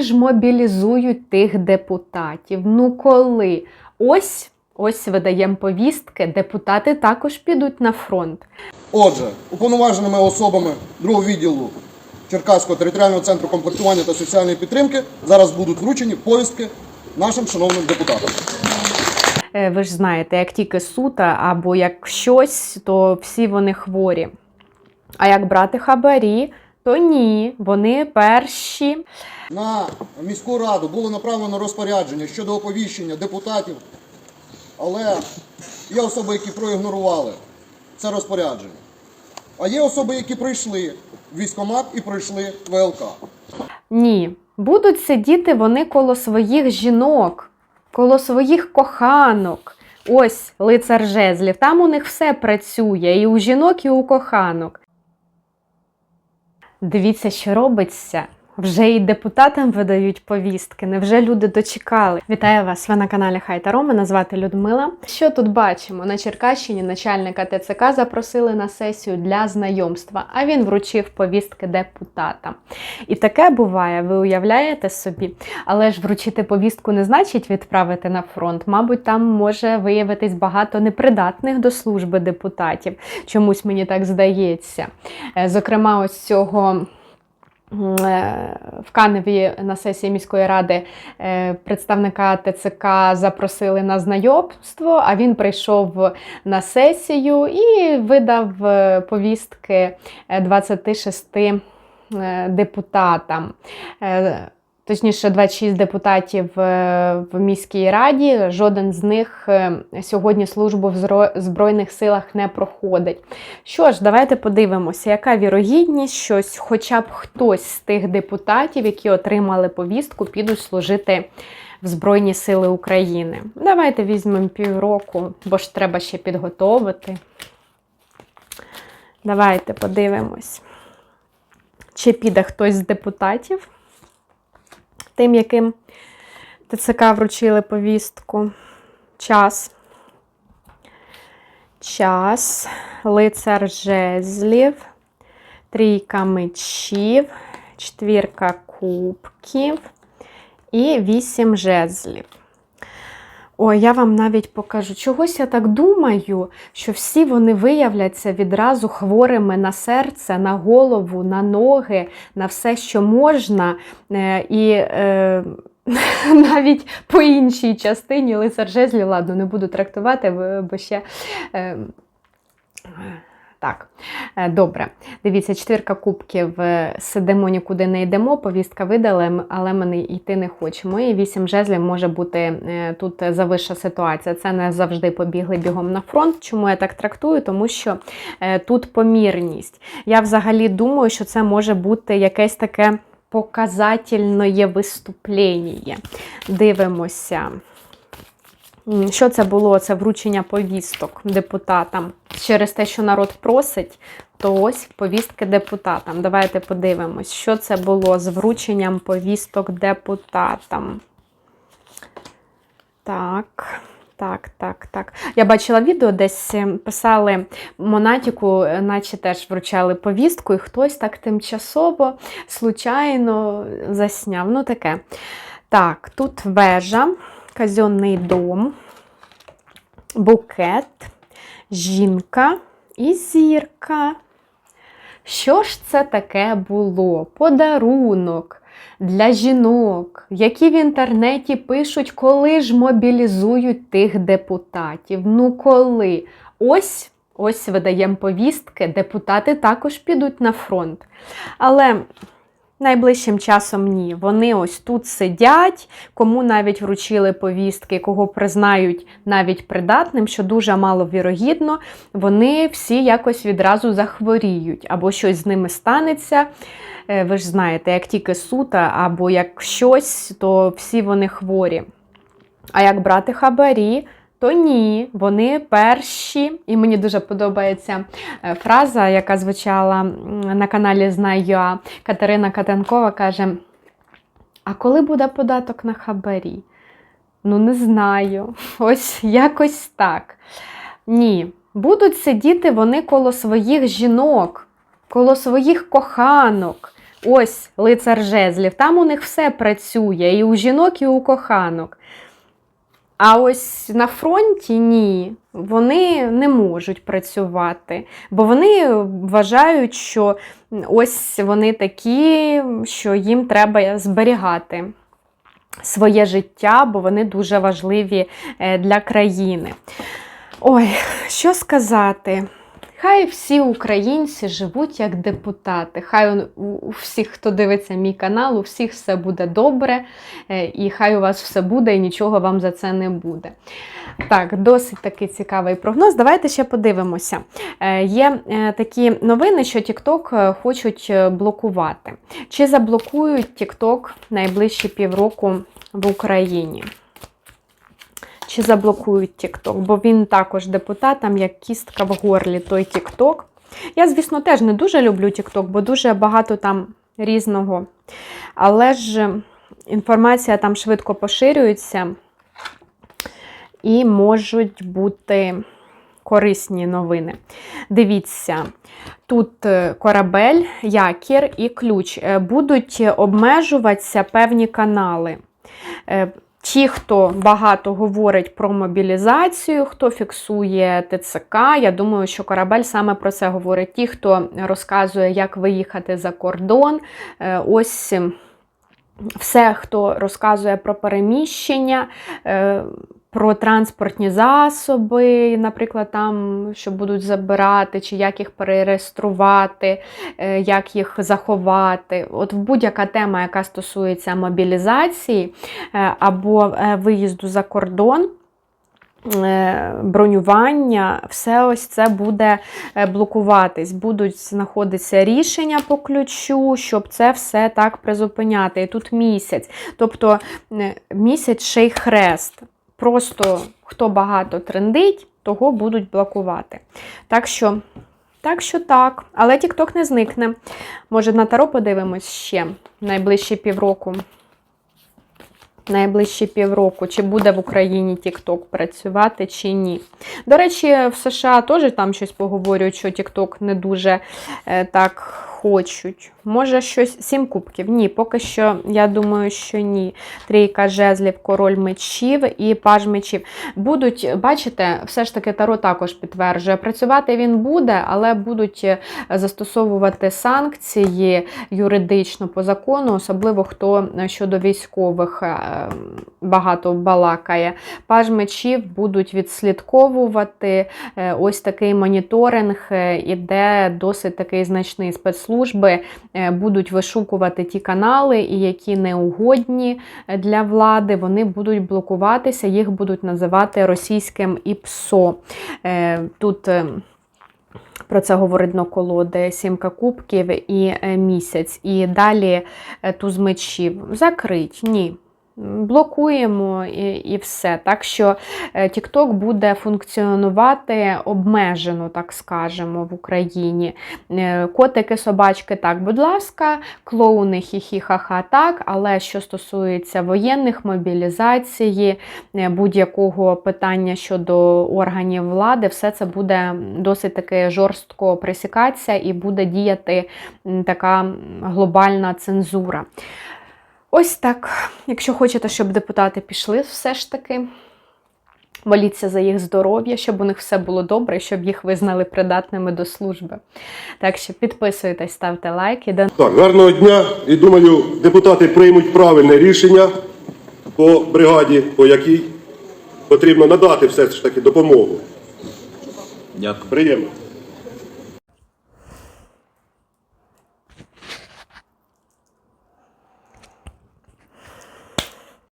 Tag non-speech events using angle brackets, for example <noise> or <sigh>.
коли ж мобілізують тих депутатів? Ну коли? Ось ось видаємо повістки, депутати також підуть на фронт. Отже, уповноваженими особами другого відділу Черкаського територіального центру комплектування та соціальної підтримки зараз будуть вручені повістки нашим шановним депутатам. Е, Ви ж знаєте, як тільки сута або як щось, то всі вони хворі. А як брати хабарі, то ні, вони перші. На міську раду було направлено розпорядження щодо оповіщення депутатів, але є особи, які проігнорували це розпорядження. А є особи, які прийшли в військкомат і пройшли ВЛК. Ні. Будуть сидіти вони коло своїх жінок, коло своїх коханок. Ось лицар жезлів. Там у них все працює, і у жінок, і у коханок. Дивіться, що робиться. Вже і депутатам видають повістки. Невже люди дочекали? Вітаю вас! Ви на каналі Хай Таро. Мене звати Людмила. Що тут бачимо? На Черкащині начальника ТЦК запросили на сесію для знайомства, а він вручив повістки депутатам. І таке буває, ви уявляєте собі. Але ж вручити повістку не значить відправити на фронт. Мабуть, там може виявитись багато непридатних до служби депутатів. Чомусь мені так здається. Е, Зокрема, ось цього. Е, В Каневі на сесії міської ради е, представника ТЦК запросили на знайомство, а він прийшов на сесію і видав е, повістки е, 26 е, депутатам. Точніше, 26 депутатів е, в міській раді. Жоден з них е, сьогодні службу в Збройних силах не проходить. Що ж, давайте подивимося, яка вірогідність, що хоча б хтось з тих депутатів, які отримали повістку, підуть служити в Збройні Сили України. Давайте візьмемо півроку, бо ж треба ще підготовити. Давайте подивимось, чи піде хтось з депутатів, тим, яким ТЦК вручили повістку. Час. Час, лицар жезлів, трійка мечів, четвірка кубків і вісім жезлів. Ой, я вам навіть покажу. Чогось я так думаю, що всі вони виявляться відразу хворими на серце, на голову, на ноги, на все, що можна. Е, І е, <laughs> навіть по іншій частині лицар жезлів, ладно, не буду трактувати, бо- ще. Е, так, добре. Дивіться, четвірка кубків. е, Сидимо, нікуди не йдемо, повістка видали, але ми не йти не хочемо. І вісім жезлів може бути е, тут завища ситуація. Це не завжди побігли бігом на фронт. Чому я так трактую? Тому що е, тут помірність. Я взагалі думаю, що це може бути якесь таке показательне виступлення. Дивимося. Що це було? Це вручення повісток депутатам. Через те, що народ просить, то ось повістки депутатам. Давайте подивимось, що це було з врученням повісток депутатам. Так. Так, так, так. Я бачила відео, десь е, писали Монатіку, е, наче теж вручали повістку, і хтось так тимчасово, случайно засняв. Ну, таке. Так, тут вежа, казенний дом, букет, жінка і зірка. Що ж це таке було? Подарунок для жінок, які в інтернеті пишуть, коли ж мобілізують тих депутатів. Ну коли? Ось. Ось видаємо повістки, депутати також підуть на фронт. Але найближчим часом ні. Вони ось тут сидять, кому навіть вручили повістки, кого признають навіть придатним, що дуже маловірогідно, вони всі якось відразу захворіють, або щось з ними станеться. Е, Ви ж знаєте, як тільки сута, або як щось, то всі вони хворі. А як брати хабарі, то ні, вони перші. І мені дуже подобається е, фраза, яка звучала на каналі Знаю. Катерина Катенкова каже: А коли буде податок на хабарі? Ну, не знаю. <laughs> Ось якось так. Ні. Будуть сидіти вони коло своїх жінок, коло своїх коханок. ось лицар жезлів, там у них все працює, і у жінок, і у коханок. А ось на фронті ні, вони не можуть працювати, бо вони вважають, що ось вони такі, що їм треба зберігати своє життя, бо вони дуже важливі е, для країни. Ой, що сказати? Хай всі українці живуть як депутати. Хай у- всіх, хто дивиться мій канал, у всіх все буде добре, е, і хай у вас все буде, і нічого вам за це не буде. Так, досить такий цікавий прогноз. Давайте ще подивимося. Е, Є е, такі новини, що TikTok хочуть блокувати. Чи заблокують TikTok найближчі півроку в Україні? Чи заблокують TikTok? Бо він також депутатам, як кістка в горлі, той TikTok. Я, звісно, теж не дуже люблю TikTok, бо дуже багато там різного. Але ж інформація там швидко поширюється і можуть бути корисні новини. Дивіться, тут е, корабель, якір і ключ. Е, Будуть обмежуватися певні канали. Ті, хто багато говорить про мобілізацію, хто фіксує ТЦК, я думаю, що корабель саме про це говорить. Ті, хто розказує, як виїхати за кордон, е, ось ем, все, хто розказує про переміщення, е, про транспортні засоби, наприклад, там, що будуть забирати, чи як їх перереєструвати, е, як їх заховати. От будь-яка тема, яка стосується мобілізації е, або е, виїзду за кордон. Бронювання, все ось це буде блокуватись, будуть знаходитися рішення по ключу, щоб це все так призупиняти. І тут місяць. Тобто місяць ще й хрест. Просто хто багато трендить, того будуть блокувати. Так що, так що так. Але TikTok не зникне. Може, на Таро подивимось ще найближчі півроку. Найближчі півроку, чи буде в Україні TikTok працювати, чи ні. До речі, в США теж там щось поговорюють, що TikTok не дуже е, так хочуть. Може, щось сім кубків? Ні, поки що, я думаю, що ні. Трійка жезлів, король мечів і паж мечів. Будуть, бачите, все ж таки Таро також підтверджує. Працювати він буде, але будуть е, застосовувати санкції юридично по закону, особливо хто е, щодо військових е, багато балакає. Паж мечів будуть відслідковувати. Ось такий моніторинг іде досить такий значний. Спецслужби е, будуть вишукувати ті канали, і які неугодні е, для влади, вони будуть блокуватися, їх будуть називати російським ІПСО. Е, Тут про це говорить дно сімка кубків і місяць. І далі туз мечів. Закрить, ні. Блокуємо і, і все. Так що е, TikTok буде функціонувати обмежено, так скажемо, в Україні. Е, Котики, собачки, так, будь ласка, клоуни, хі-хі, ха-ха, так. Але що стосується воєнних мобілізації, е, будь-якого питання щодо органів влади, все це буде досить таки жорстко пресікатися і буде діяти така глобальна цензура. Ось так. Якщо хочете, щоб депутати пішли, все ж таки. Моліться за їх здоров'я, щоб у них все було добре, щоб їх визнали придатними до служби. Так що підписуйтесь, ставте лайки. До Так, гарного дня. І думаю, депутати приймуть правильне рішення по бригаді, по якій потрібно надати все ж таки допомогу. Дякую. Приємно.